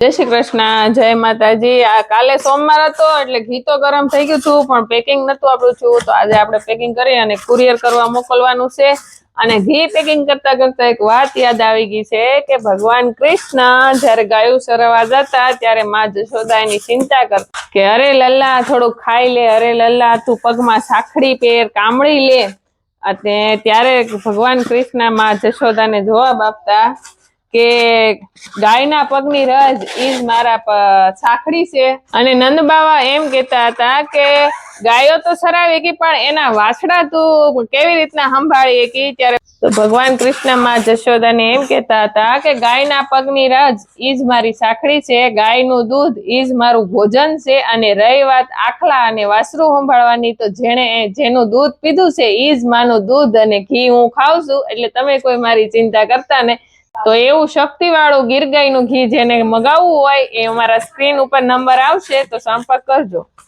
જય શ્રી કૃષ્ણ, જય માતાજી. આ કાલે સોમવાર હતો, એટલે ઘી તો ગરમ થઈ ગયું હતું, પણ પેકિંગ નતું આપણું થયું તો આજે આપણે પેકિંગ કરી અને કુરિયર કરવા મોકલવાનું છે. અને ઘી પેકિંગ કરતા કરતા એક વાત યાદ આવી ગઈ છે કે ભગવાન કૃષ્ણ જ્યારે ગાયું સરવા જતા, ત્યારે માં જશોદા એની ચિંતા કરતા કે અરે લલ્લા થોડું ખાઈ લે, અરે લલ્લા, તું પગમાં સાખડી પહેર કામળી લે. અને ત્યારે ભગવાન કૃષ્ણમાં જશોદાને જવાબ આપતા કે ગાયના પગની રજ ઈજ મારા સાખડી છે. અને નંદબાવા એમ કહેતા હતા કે ગાયો તો સરાવી કે, પણ એના વાછડા તું કેવી રીતના સંભાળી કે? ત્યારે તો ભગવાન કૃષ્ણમાં જશોદાને એમ કહેતા હતા કે ગાયના પગની રજ ઈજ મારી સાખડી છે, ગાયનું દૂધ ઈજ મારું ભોજન છે, અને રહી વાત આખલા અને વાસરું સંભાળવાની તો જેણે જેનું દૂધ પીધું છે, ઈજ માનું દૂધ અને ઘી હું ખાઉં છું. એટલે તમે કોઈ મારી ચિંતા કરતા ને તો એવું શક્તિવાળું ગીર ગાયનું ઘી જેને મગાવવું હોય એ અમારા સ્ક્રીન ઉપર નંબર આવશે, તો સંપર્ક કરજો.